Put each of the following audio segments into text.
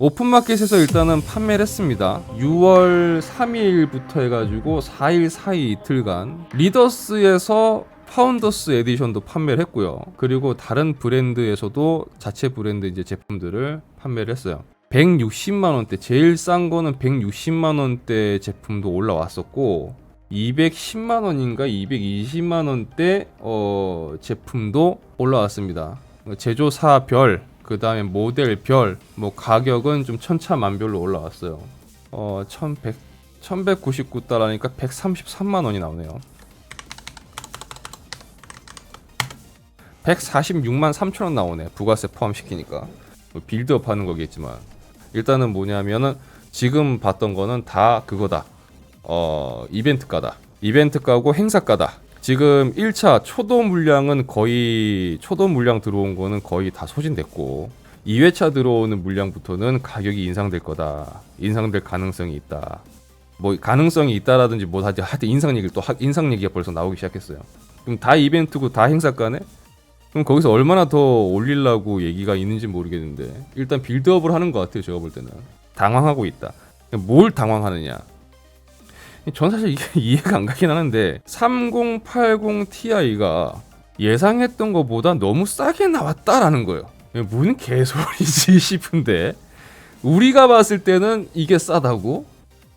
오픈마켓에서 일단은 판매를 했습니다. 6월 3일부터 해가지고 4일 사이 이틀간 리더스에서 파운더스 에디션도 판매를 했고요. 그리고 다른 브랜드에서도 자체 브랜드 이제 제품들을 판매를 했어요. 160만 원대 제일 싼 거는 160만 원대 제품도 올라왔었고 210만 원인가 220만 원대 어 제품도 올라왔습니다. 제조사별 그 다음에 모델별 뭐 가격은 좀 천차만별로 올라왔어요. 어 1100, 1199달러니까 133만 원이 나오네요. 146만 3천 원 나오네. 부가세 포함시키니까. 뭐 빌드업 하는 거겠지만. 일단은 뭐냐면은 지금 봤던 거는 다 그거다. 어, 이벤트가다. 이벤트가고 행사가다. 지금 1차 초도 물량은 거의 초도 물량 들어온 거는 거의 다 소진됐고 2회차 들어오는 물량부터는 가격이 인상될 거다. 인상될 가능성이 있다. 뭐 가능성이 있다라든지 뭐 하지 하여튼 인상 얘기를 또 하- 인상 얘기가 벌써 나오기 시작했어요. 그럼 다 이벤트고 다 행사가네? 그럼 거기서 얼마나 더 올리려고 얘기가 있는지 모르겠는데 일단 빌드업을 하는 것 같아요. 제가 볼 때는 당황하고 있다. 뭘 당황하느냐? 전 사실 이게 이해가 안 가긴 하는데 3080 Ti가 예상했던 것보다 너무 싸게 나왔다라는 거예요. 무슨 개소리지 싶은데 우리가 봤을 때는 이게 싸다고?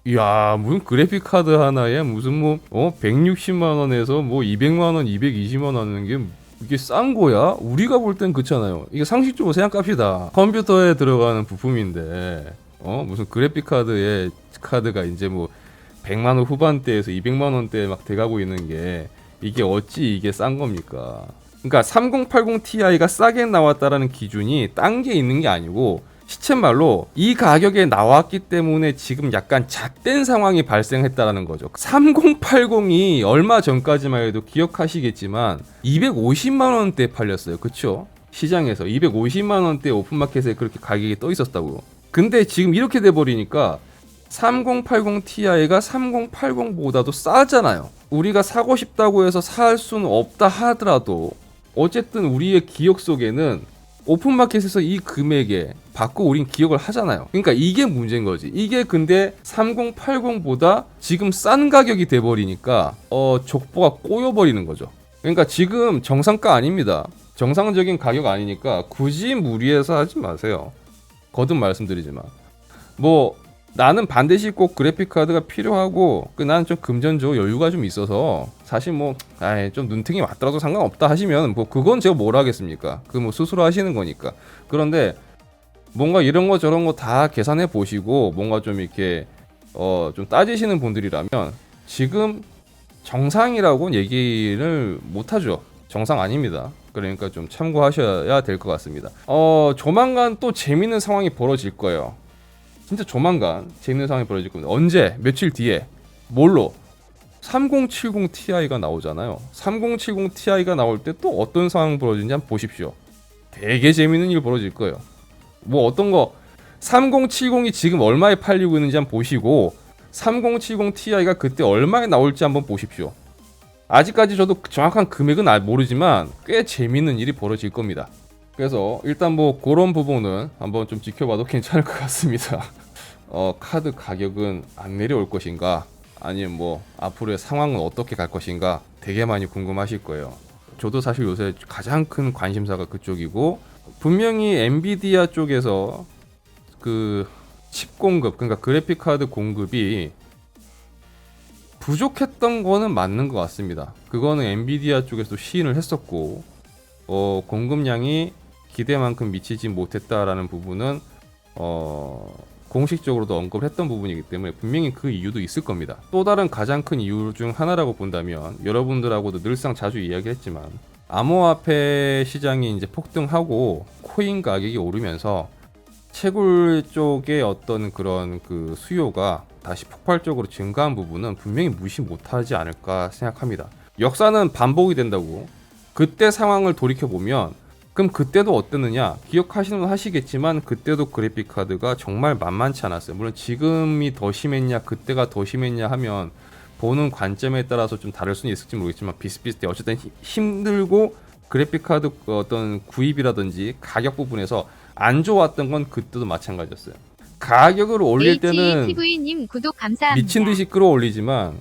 이야 무슨 그래픽 카드 하나에 무슨 뭐 어 160만 원에서 뭐 200만 원, 220만 원 하는 게 이게 싼 거야? 우리가 볼 땐 그렇잖아요. 이게 상식적으로 생각합시다. 컴퓨터에 들어가는 부품인데 어 무슨 그래픽 카드에 카드가 이제 뭐 100만 원 후반대에서 200만 원대 막 돼가고 있는 게 이게 어찌 이게 싼 겁니까? 그러니까 3080 Ti가 싸게 나왔다라는 기준이 딴 게 있는 게 아니고 시쳇말로 이 가격에 나왔기 때문에 지금 약간 잣된 상황이 발생했다라는 거죠. 3080이 얼마 전까지만 해도 기억하시겠지만 250만 원대 팔렸어요. 그쵸? 시장에서 250만 원대 오픈마켓에 그렇게 가격이 떠 있었다고. 근데 지금 이렇게 돼 버리니까 3080 Ti가 3080보다도 싸잖아요. 우리가 사고 싶다고 해서 살 수는 없다 하더라도 어쨌든 우리의 기억 속에는 오픈마켓에서 이 금액에 받고 우린 기억을 하잖아요. 그러니까 이게 문제인 거지. 이게 근데 3080보다 지금 싼 가격이 돼 버리니까 어 족보가 꼬여 버리는 거죠. 그러니까 지금 정상가 아닙니다. 정상적인 가격 아니니까 굳이 무리해서 하지 마세요. 거듭 말씀드리지만 뭐 나는 반드시 꼭 그래픽 카드가 필요하고 그 나는 좀 금전적 여유가 좀 있어서 사실 뭐 아이 좀 눈탱이 맞더라도 상관없다 하시면 뭐 그건 제가 뭘 하겠습니까? 그 뭐 스스로 하시는 거니까. 그런데 뭔가 이런 거 저런 거 다 계산해 보시고 뭔가 좀 이렇게 어 좀 따지시는 분들이라면 지금 정상이라고 얘기를 못 하죠. 정상 아닙니다. 그러니까 좀 참고하셔야 될 것 같습니다. 어 조만간 또 재밌는 상황이 벌어질 거예요 진짜 조만간 재밌는 상황이 벌어질 겁니다. 언제? 며칠 뒤에 뭘로? 3070 Ti가 나오잖아요. 3070 Ti가 나올 때 또 어떤 상황 벌어지는지 한번 보십시오. 되게 재밌는 일 벌어질 거예요. 뭐 어떤 거 3070이 지금 얼마에 팔리고 있는지 한번 보시고 3070 Ti가 그때 얼마에 나올지 한번 보십시오. 아직까지 저도 정확한 금액은 알- 모르지만 꽤 재밌는 일이 벌어질 겁니다. 그래서 일단 뭐 그런 부분은 한번 좀 지켜봐도 괜찮을 것 같습니다. 어, 카드 가격은 안 내려올 것인가? 아니면 뭐 앞으로의 상황은 어떻게 갈 것인가? 되게 많이 궁금하실 거예요. 저도 사실 요새 가장 큰 관심사가 그쪽이고 분명히 엔비디아 쪽에서 그 칩 공급, 그러니까 그래픽 카드 공급이 부족했던 거는 맞는 것 같습니다. 그거는 엔비디아 쪽에서도 시인을 했었고 어, 공급량이 기대만큼 미치지 못했다라는 부분은 어, 공식적으로도 언급을 했던 부분이기 때문에 분명히 그 이유도 있을 겁니다. 또 다른 가장 큰 이유 중 하나라고 본다면 여러분들하고도 늘상 자주 이야기했지만 암호화폐 시장이 이제 폭등하고 코인 가격이 오르면서 채굴 쪽의 어떤 그런 그 수요가 다시 폭발적으로 증가한 부분은 분명히 무시 못하지 않을까 생각합니다. 역사는 반복이 된다고 그때 상황을 돌이켜 보면 그럼 그때도 어땠느냐 기억하시는 분 하시겠지만 그때도 그래픽 카드가 정말 만만치 않았어요. 물론 지금이 더 심했냐 그때가 더 심했냐 하면 보는 관점에 따라서 좀 다를 수는 있을지 모르겠지만 비슷비슷해. 어쨌든 히- 힘들고 그래픽 카드 어떤 구입이라든지 가격 부분에서 안 좋았던 건 그때도 마찬가지였어요. 가격을 올릴 때는 구독 감사합니다. 미친 듯이 끌어올리지만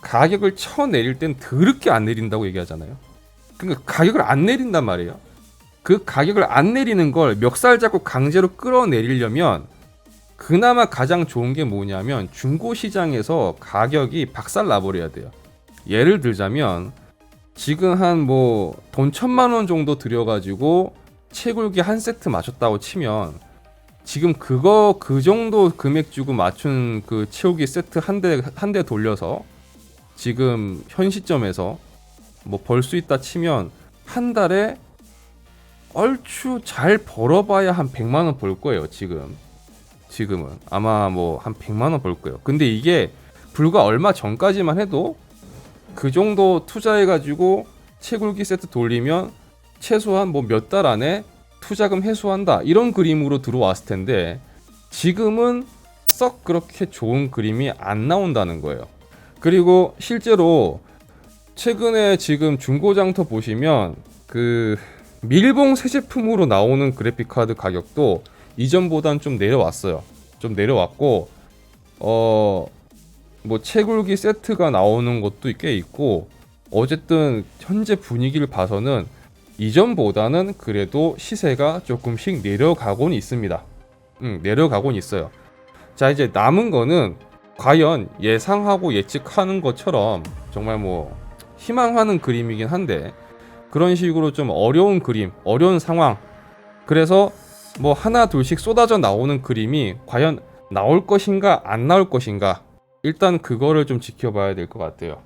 가격을 쳐 내릴 땐 더럽게 안 내린다고 얘기하잖아요. 그러니까 가격을 안 내린단 말이에요. 그 가격을 안 내리는 걸 멱살 잡고 강제로 끌어내리려면 그나마 가장 좋은 게 뭐냐면 중고 시장에서 가격이 박살 나버려야 돼요. 예를 들자면 지금 한 뭐 돈 천만 원 정도 들여가지고 채굴기 한 세트 맞췄다고 치면 지금 그거 그 정도 금액 주고 맞춘 그 채우기 세트 한 대 한 대 돌려서 지금 현 시점에서 뭐 벌 수 있다 치면 한 달에 얼추 잘 벌어봐야 한 100만 원 벌 거예요 지금. 지금은. 아마 뭐 한 100만 원 벌 거예요. 근데 이게 불과 얼마 전까지만 해도 그 정도 투자해 가지고 채굴기 세트 돌리면 최소한 뭐 몇 달 안에 투자금 회수한다. 이런 그림으로 들어왔을 텐데 지금은 썩 그렇게 좋은 그림이 안 나온다는 거예요. 그리고 실제로 최근에 지금 중고장터 보시면 그 밀봉 새 제품으로 나오는 그래픽 카드 가격도 이전보단 좀 내려왔어요. 좀 내려왔고 어 뭐 채굴기 세트가 나오는 것도 꽤 있고 어쨌든 현재 분위기를 봐서는 이전보다는 그래도 시세가 조금씩 내려가곤 있습니다. 음, 내려가곤 있어요. 자, 이제 남은 거는 과연 예상하고 예측하는 것처럼 정말 뭐 희망하는 그림이긴 한데 그런 식으로 좀 어려운 그림, 어려운 상황. 그래서 뭐 하나 둘씩 쏟아져 나오는 그림이 과연 나올 것인가 안 나올 것인가 일단 그거를 좀 지켜봐야 될 것 같아요.